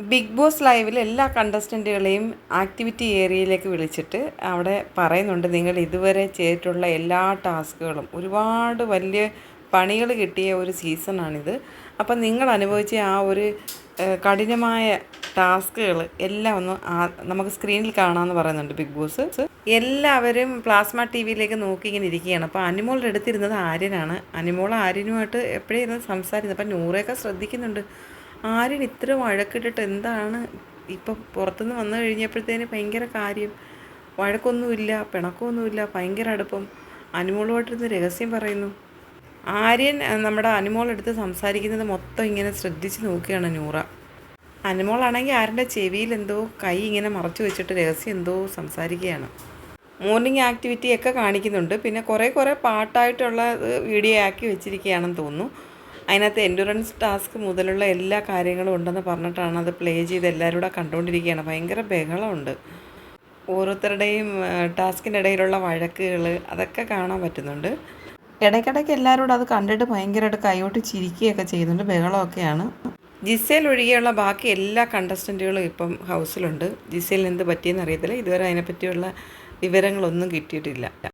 Big boss ലൈവിൽ എല്ലാ കണ്ടസ്റ്റന്റുകളെയും activity ഏരിയയിലേക്ക് വിളിച്ചിട്ട് അവിടെ പറയുന്നുണ്ട് നിങ്ങൾ ഇതുവരെ ചെയ്തിട്ടുള്ള എല്ലാ ടാസ്കുകളും ഒരുപാട് വലിയ പണികൾ കിട്ടിയ ഒരു സീസണാണിത് അപ്പം നിങ്ങൾ അനുഭവിച്ച ആ ഒരു കഠിനമായ ടാസ്കുകൾ എല്ലാം ഒന്ന് നമുക്ക് സ്ക്രീനിൽ കാണാമെന്ന് പറയുന്നുണ്ട് ബിഗ് ബോസ് എല്ലാവരും പ്ലാസ്മ ടി വിയിലേക്ക് നോക്കി ഇങ്ങനെ ഇരിക്കുകയാണ്. അപ്പോൾ അനുമോളുടെ അടുത്തിരുന്നത് ആര്യനാണ്. അനുമോൾ ആര്യനുമായിട്ട് എപ്പോഴും ഇരുന്ന് സംസാരിക്കുന്നത് അപ്പം നൂറയൊക്കെ ശ്രദ്ധിക്കുന്നുണ്ട്. ആര്യൻ ഇത്ര വഴക്കിട്ടിട്ട് എന്താണ് ഇപ്പം പുറത്തുനിന്ന് വന്നു കഴിഞ്ഞപ്പോഴത്തേന് ഭയങ്കര കാര്യം. വഴക്കൊന്നുമില്ല പിണക്കമൊന്നുമില്ല ഭയങ്കര അടുപ്പം. അനുമോളുമായിട്ടിരുന്ന് രഹസ്യം പറയുന്നു. ആര്യൻ നമ്മുടെ അനുമോളെടുത്ത് സംസാരിക്കുന്നത് മൊത്തം ഇങ്ങനെ ശ്രദ്ധിച്ച് നോക്കുകയാണ് നൂറ. അനുമോളാണെങ്കിൽ ആരുടെ ചെവിയിൽ എന്തോ കൈ ഇങ്ങനെ മറച്ചു വെച്ചിട്ട് രഹസ്യം എന്തോ സംസാരിക്കുകയാണ്. മോർണിംഗ് ആക്ടിവിറ്റി ഒക്കെ കാണിക്കുന്നുണ്ട്. പിന്നെ കുറേ കുറേ പാട്ടായിട്ടുള്ള വീഡിയോ ആക്കി വെച്ചിരിക്കുകയാണെന്ന് തോന്നുന്നു. അതിനകത്ത് എൻഡുറൻസ് ടാസ്ക് മുതലുള്ള എല്ലാ കാര്യങ്ങളും ഉണ്ടെന്ന് പറഞ്ഞിട്ടാണ് അത് പ്ലേ ചെയ്ത് എല്ലാവരും കൂടെ കണ്ടുകൊണ്ടിരിക്കുകയാണ് ഭയങ്കര ബഹളമുണ്ട്. ഓരോരുത്തരുടെയും ടാസ്കിന്റെ ഇടയിലുള്ള വഴക്കുകൾ അതൊക്കെ കാണാൻ പറ്റുന്നുണ്ട്. ഇടയ്ക്കിടയ്ക്ക് എല്ലാവരോടും അത് കണ്ടിട്ട് ഭയങ്കരമായിട്ട് കൈയോട്ട് ചിരിക്കുകയൊക്കെ ചെയ്യുന്നുണ്ട്. ബഹളമൊക്കെയാണ്. ജിസേൽ ഒഴികെയുള്ള ബാക്കി എല്ലാ കണ്ടസ്റ്റന്റുകളും ഇപ്പം ഹൗസിലുണ്ട് ജിസേലിന് എന്ത് പറ്റിയെന്ന് അറിയത്തില്ല. ഇതുവരെ അതിനെപ്പറ്റിയുള്ള വിവരങ്ങളൊന്നും കിട്ടിയിട്ടില്ല.